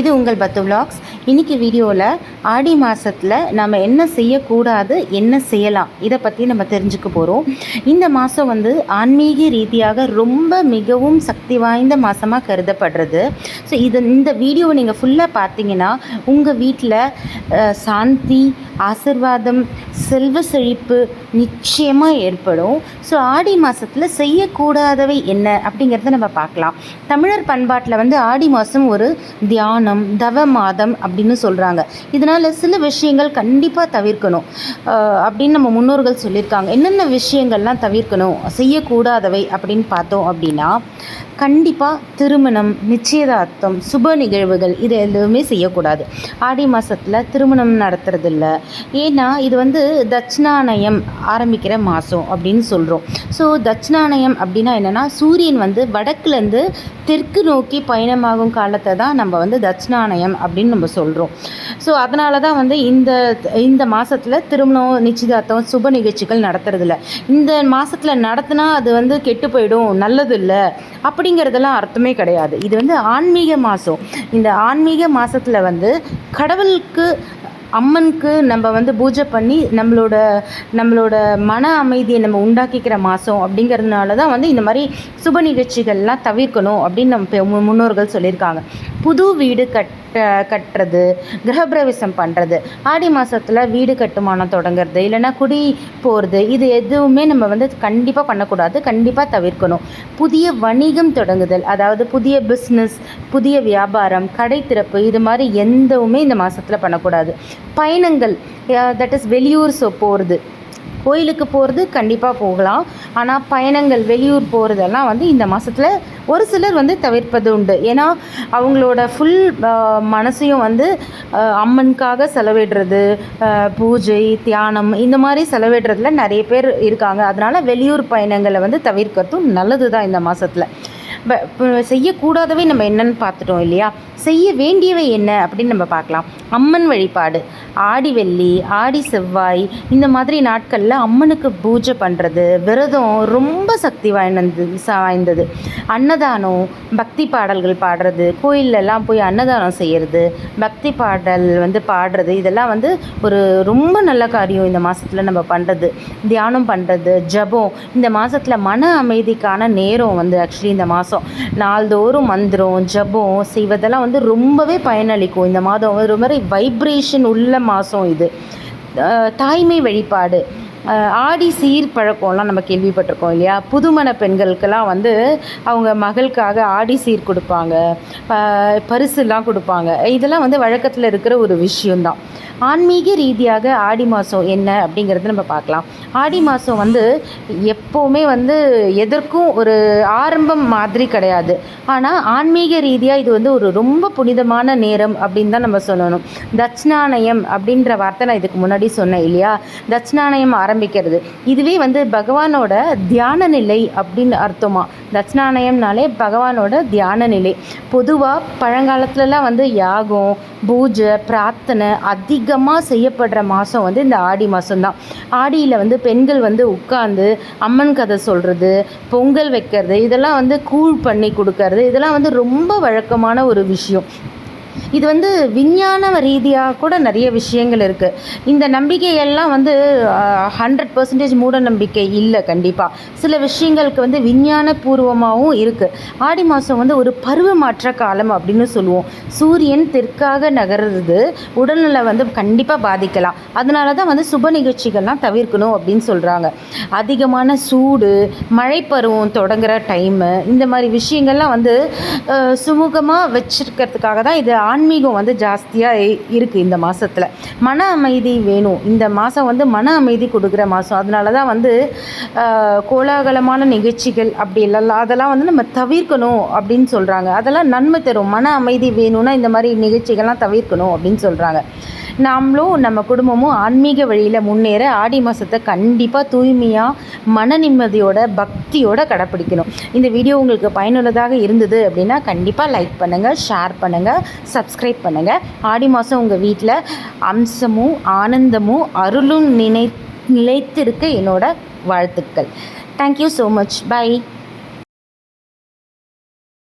இது உங்கள் பத்து vlogs. இன்றைக்கி வீடியோவில் ஆடி மாதத்தில் நம்ம என்ன செய்யக்கூடாது என்ன செய்யலாம் இதை பற்றி நம்ம தெரிஞ்சுக்க போகிறோம் இந்த மாதம் வந்து ஆன்மீக ரீதியாக ரொம்ப மிகவும் சக்தி வாய்ந்த மாதமாக கருதப்படுறது. ஸோ இது இந்த வீடியோவை நீங்கள் ஃபுல்லாக பார்த்தீங்கன்னா உங்கள் வீட்டில் சாந்தி ஆசிர்வாதம் செல்வ செழிப்பு நிச்சயமாக ஏற்படும். ஸோ ஆடி மாதத்தில் செய்யக்கூடாதவை என்ன அப்படிங்கிறத நம்ம பார்க்கலாம். தமிழர் பண்பாட்டில் வந்து ஆடி மாதம் ஒரு தியானம் தவ மாதம் அப்படின்னு சொல்கிறாங்க இதனால் சில விஷயங்கள் கண்டிப்பாக தவிர்க்கணும். அப்படின்னு நம்ம முன்னோர்கள் சொல்லியிருக்காங்க. என்னென்ன விஷயங்கள்லாம் தவிர்க்கணும்? செய்யக்கூடாதவை அப்படின்னு பார்த்தோம் அப்படின்னா கண்டிப்பாக திருமணம் நிச்சயதார்த்தம் சுப நிகழ்வுகள் இது எதுவுமே செய்யக்கூடாது. ஆடி மாதத்தில் திருமணம் நடத்துறதில்ல. ஏன்னா இது வந்து தட்சிணானயம் ஆரம்பிக்கிற மாதம் அப்படின்னு சொல்கிறோம் ஸோ தட்சிணானயம் அப்படின்னா என்னென்னா சூரியன் வந்து வடக்குலேருந்து தெற்கு நோக்கி பயணமாகும் காலத்தை தான் நம்ம வந்து தட்சிணானயம் அப்படின்னு நம்ம சொல்கிறோம் ஸோ அதனால தான் வந்து இந்த இந்த மாதத்தில் திருமணம் நிச்சயதார்த்தம் சுப நிகழ்ச்சிகள் நடத்துறதில்ல. இந்த மாதத்தில் நடத்தினா அது வந்து கெட்டு போயிடும் நல்லது இல்லை அப்படிங்கிறதெல்லாம் அர்த்தமே கிடையாது. இது வந்து ஆன்மீக மாதம் இந்த ஆன்மீக மாதத்தில் வந்து கடவுளுக்கு அம்மனுக்கு நம்ம வந்து பூஜை பண்ணி நம்மளோட நம்மளோட மன அமைதியை நம்ம உண்டாக்கிக்கிற மாதம் அப்படிங்கிறதுனால தான் வந்து இந்த மாதிரி சுப நிகழ்ச்சிகள்லாம் தவிர்க்கணும் அப்படின்னு நம்ம பெ- மு- முன்னோர்கள் சொல்லியிருக்காங்க. புது வீடு கட்ட கட்டுறது கிரகப்பிரவேசம் பண்ணுறது ஆடி மாதத்தில் வீடு கட்டுமானம் தொடங்குறது இல்லைன்னா குடி போகிறது இது எதுவுமே நம்ம வந்து கண்டிப்பாக பண்ணக்கூடாது கண்டிப்பாக தவிர்க்கணும். புதிய வணிகம் தொடங்குதல் அதாவது புதிய பிஸ்னஸ் புதிய வியாபாரம் கடை திறப்பு இது மாதிரி எந்தவுமே இந்த மாதத்தில் பண்ணக்கூடாது. பயணங்கள் தட் இஸ் வெளியூர் ஸோ போகிறது கோயிலுக்கு போகிறது கண்டிப்பாக போகலாம். ஆனால் பயணங்கள் வெளியூர் போகிறதெல்லாம் வந்து இந்த மாதத்தில் ஒரு சிலர் வந்து தவிர்ப்பது உண்டு. ஏன்னா அவங்களோட ஃபுல் மனசையும் வந்து அம்மனுக்காக செலவிடுறது பூஜை தியானம் இந்த மாதிரி செலவிடுறதுல நிறைய பேர் இருக்காங்க. அதனால் வெளியூர் பயணங்களை வந்து தவிர்க்கிறதும் நல்லது தான் இந்த மாதத்தில் செய்யக்கூடாதவை நம்ம என்னன்னு பார்த்துட்டோம் இல்லையா? செய்ய வேண்டியவை என்ன அப்படின்னு நம்ம பார்க்கலாம். அம்மன் வழிபாடு. ஆடி வெள்ளி ஆடி செவ்வாய் இந்த மாதிரி நாட்களில் அம்மனுக்கு பூஜை பண்ணுறது விரதம் ரொம்ப சக்தி வாய்ந்தது வாய்ந்தது அன்னதானம் பக்தி பாடல்கள் பாடுறது கோயிலெல்லாம் போய் அன்னதானம் செய்கிறது பக்தி பாடல் வந்து பாடுறது இதெல்லாம் வந்து ஒரு ரொம்ப நல்ல காரியம் இந்த மாதத்தில் நம்ம பண்ணுறது தியானம் பண்ணுறது ஜபம். இந்த மாதத்தில் மன அமைதிக்கான நேரம் வந்து ஆக்சுவலி இந்த மாதம் நாள்தோறும் மந்திரம் ஜபம் செய்வதெல்லாம் வந்து ரொம்பவே பயனளிக்கும். இந்த மாதம் ஒரு மாதிரி வைப்ரேஷன் உள்ள மாதம் இது. தாய்மை வழிபாடு. ஆடி சீர் பழக்கம்லாம் நம்ம கேள்விப்பட்டிருக்கோம் இல்லையா? புதுமண பெண்களுக்கெல்லாம் வந்து அவங்க மகளுக்காக ஆடி சீர் கொடுப்பாங்க. பரிசுலாம் கொடுப்பாங்க. இதெல்லாம் வந்து வழக்கத்தில் இருக்கிற ஒரு விஷயந்தான் ஆன்மீக ரீதியாக ஆடி மாதம் என்ன அப்படிங்கிறது நம்ம பார்க்கலாம். ஆடி மாதம் வந்து எப்போவுமே வந்து எதற்கும் ஒரு ஆரம்பம் மாதிரி கிடையாது. ஆனால் ஆன்மீக ரீதியாக இது வந்து ஒரு ரொம்ப புனிதமான நேரம் அப்படின்னு தான் நம்ம சொல்லணும். தட்சிணானயம் அப்படின்ற வார்த்தை நான் இதுக்கு முன்னாடி சொன்னேன் இல்லையா? தட்சிணானயம் ஆரம்பிக்கிறது. இதுவே வந்து பகவானோட தியான நிலை அப்படின்னு அர்த்தமா? தட்சிணானயம்னாலே பகவானோட தியான நிலை. பொதுவாக பழங்காலத்துலலாம் வந்து யாகம் பூஜை பிரார்த்தனை அதிகமாக செய்யப்படுற மாதம் வந்து இந்த ஆடி மாதம்தான் ஆடியில் வந்து பெண்கள் வந்து உட்காந்து அம்மன் கதை சொல்கிறது பொங்கல் வைக்கிறது இதெல்லாம் வந்து கூழ் பண்ணி கொடுக்கறது இதெல்லாம் வந்து ரொம்ப வழக்கமான ஒரு விஷயம். இது வந்து விஞ்ஞான ரீதியாக கூட நிறைய விஷயங்கள் இருக்குது இந்த நம்பிக்கையெல்லாம் வந்து ஹண்ட்ரட் பர்சன்டேஜ் மூட நம்பிக்கை இல்லை கண்டிப்பாக சில விஷயங்களுக்கு வந்து விஞ்ஞான பூர்வமாகவும் இருக்குது ஆடி மாதம் வந்து ஒரு பருவ மாற்ற காலம் அப்படின்னு சொல்லுவோம். சூரியன் தெற்காக நகர்றது உடல்நல வந்து கண்டிப்பாக பாதிக்கலாம். அதனால தான் வந்து சுப நிகழ்ச்சிகள்லாம் தவிர்க்கணும் அப்படின்னு சொல்கிறாங்க அதிகமான சூடு மழைப்பருவம் தொடங்குகிற டைமு இந்த மாதிரி விஷயங்கள்லாம் வந்து சுமூகமாக வச்சுருக்கிறதுக்காக தான் இது ஆன்மீகம் வந்து ஜாஸ்தியாக இருக்குது இந்த மாதத்தில் மன அமைதி வேணும். இந்த மாதம் வந்து மன அமைதி கொடுக்குற மாதம் அதனால தான் வந்து கோலாகலமான நிகழ்ச்சிகள் அப்படி இல்லைல்ல அதெல்லாம் வந்து நம்ம தவிர்க்கணும் அப்படின்னு சொல்கிறாங்க அதெல்லாம் நன்மை தரும். மன அமைதி வேணும்னா இந்த மாதிரி நிகழ்ச்சிகள்லாம் தவிர்க்கணும் அப்படின்னு சொல்கிறாங்க நாமளும் நம்ம குடும்பமும் ஆன்மீக வழியில் முன்னேற ஆடி மாதத்தை கண்டிப்பாக தூய்மையாக மன நிம்மதியோட பக்தியோட கடைப்பிடிக்கணும். இந்த வீடியோ உங்களுக்கு பயனுள்ளதாக இருந்தது அப்படின்னா கண்டிப்பாக லைக் பண்ணுங்கள் ஷேர் பண்ணுங்கள் சப்ஸ்கிரைப் பண்ணுங்கள் ஆடி மாதம் உங்கள் வீட்டில் அம்சமும் ஆனந்தமும் அருளும் நினை நிலைத்திருக்க என்னோட வாழ்த்துக்கள். Thank you so much by